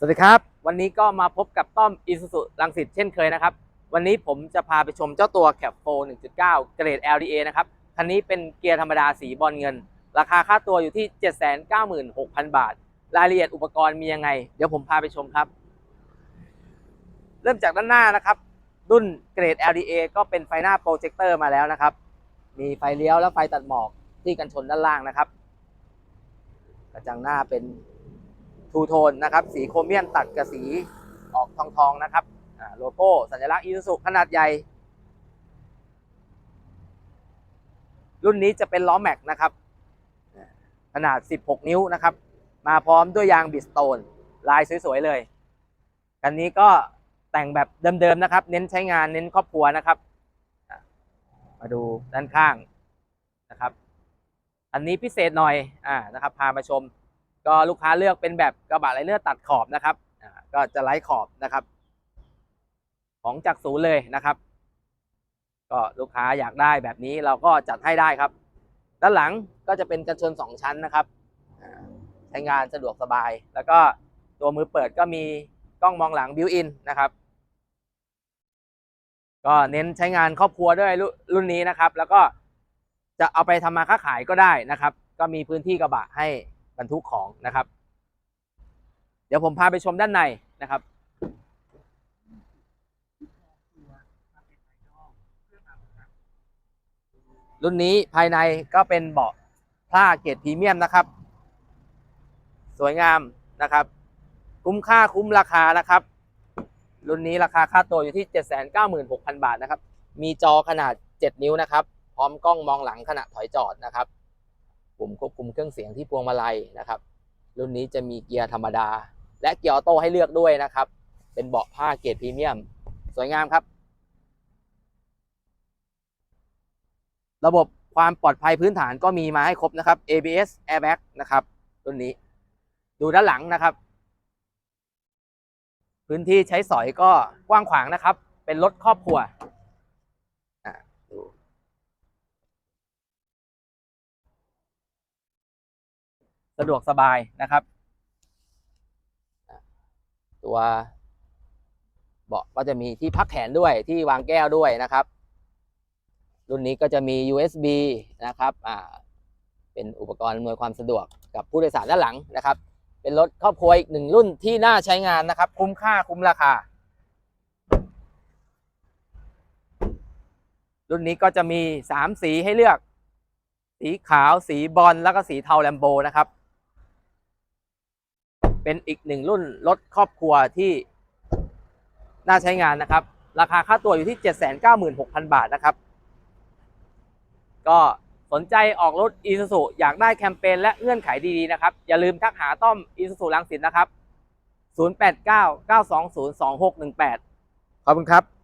สวัสดีครับ วันนี้ก็มาพบกับต้อมอิสุสุลังสิตเช่นเคยนะครับ วันนี้ผมจะพาไปชมเจ้าตัว Cap 4 1.9 เกรด LDA นะครับ คันนี้เป็นเกียร์ธรรมดาสีบอลเงิน ราคาค่าตัวอยู่ที่ 796,000 บาท รายละเอียดอุปกรณ์มียังไง เดี๋ยวผมพาไปชมครับ เริ่มจากด้านหน้านะครับ รุ่นเกรด LDA ก็เป็นไฟหน้าโปรเจคเตอร์มาแล้วนะครับ มีไฟเลี้ยวและไฟตัดหมอกที่กันชนด้านล่างนะครับ กระจังหน้าเป็น ทูโทนนะครับ สีโครเมียมตัดกับสีออกทองทองๆนะครับโลโก้สัญลักษณ์อีซูซุขนาดใหญ่ รุ่นนี้จะเป็นล้อแม็กนะครับอ่าขนาด 16 นิ้วนะครับ มาพร้อมด้วยยางบิสโตน ลายสวยๆเลยคันนี้ก็แต่งแบบเดิมๆนะครับ เน้นใช้งานเน้นครอบครัวนะครับ มาดูด้านข้างนะครับ อันนี้พิเศษหน่อยอ่านะครับ พามาชม ก็ลูกค้าเลือกเป็นแบบกระบะไรเนอร์ตัดขอบนะครับก็จะไล่ขอบนะครับ ของจากศูนย์เลยนะครับ ก็ลูกค้าอยากได้แบบนี้เราก็จัดให้ได้ครับ ด้านหลังก็จะเป็นกันชนสองชั้นนะครับใช้งานสะดวกสบาย แล้วก็ตัวมือเปิดก็มีกล้องมองหลังบิวอินนะครับ ก็เน้นใช้งานครอบครัวด้วยรุ่นรุ่นนี้นะครับ แล้วก็จะเอาไปทำมาค้าขายก็ได้นะครับ ก็มีพื้นที่กระบะให้ บรรทุกของนะครับ เดี๋ยวผมพาไปชมด้านในนะครับรุ่นนี้ภายในก็เป็นเบาะผ้าเกรดพรีเมียมนะครับ สวยงามนะครับ คุ้มค่าคุ้มราคานะครับ รุ่นนี้ราคาค่าตัวอยู่ที่ 796,000 บาทนะครับ มีจอขนาด 7 นิ้วนะครับ พร้อมกล้องมองหลังขณะถอยจอดนะครับ ปุ่มควบคุมเครื่องเสียงที่พวงมาลัยนะครับ รุ่นนี้จะมีเกียร์ธรรมดา และเกียร์ออโต้ให้เลือกด้วยนะครับ เป็นเบาะผ้าเกรดพรีเมียม สวยงามครับ ระบบความปลอดภัยพื้นฐานก็มีมาให้ครบนะครับ ABS airbag นะครับรุ่นนี้ ดูด้านหลังนะครับ พื้นที่ใช้สอยก็กว้างขวางนะครับ เป็นรถครอบครัวอะดู สะดวกสบายนะครับ ตัวเบาะก็จะมีที่พักแขนด้วยที่วางแก้วด้วยนะครับ รุ่นนี้ก็จะมี USB นะครับอ่าเป็นอุปกรณ์อำนวยความสะดวกกับผู้โดยสารด้านหลังนะครับ เป็นรถครอบครัวอีกหนึ่งรุ่นที่น่าใช้งานนะครับ คุ้มค่าคุ้มราคา รุ่นนี้ก็จะมี 3 สีให้เลือก สีขาวสีบอลแล้วก็สีเทาแลมโบนะครับ เป็นอีกหนึ่งรุ่นรถครอบครัวที่น่าใช้งานนะครับ ราคาค่าตัวอยู่ที่ 796,000 บาทนะครับ ก็สนใจออกรถอีซูซูอยากได้แคมเปญและเงื่อนไขดีๆนะครับ อย่าลืมทักหาต้อมอีซูซูลังสินนะครับ 089 920 2618 ขอบคุณครับ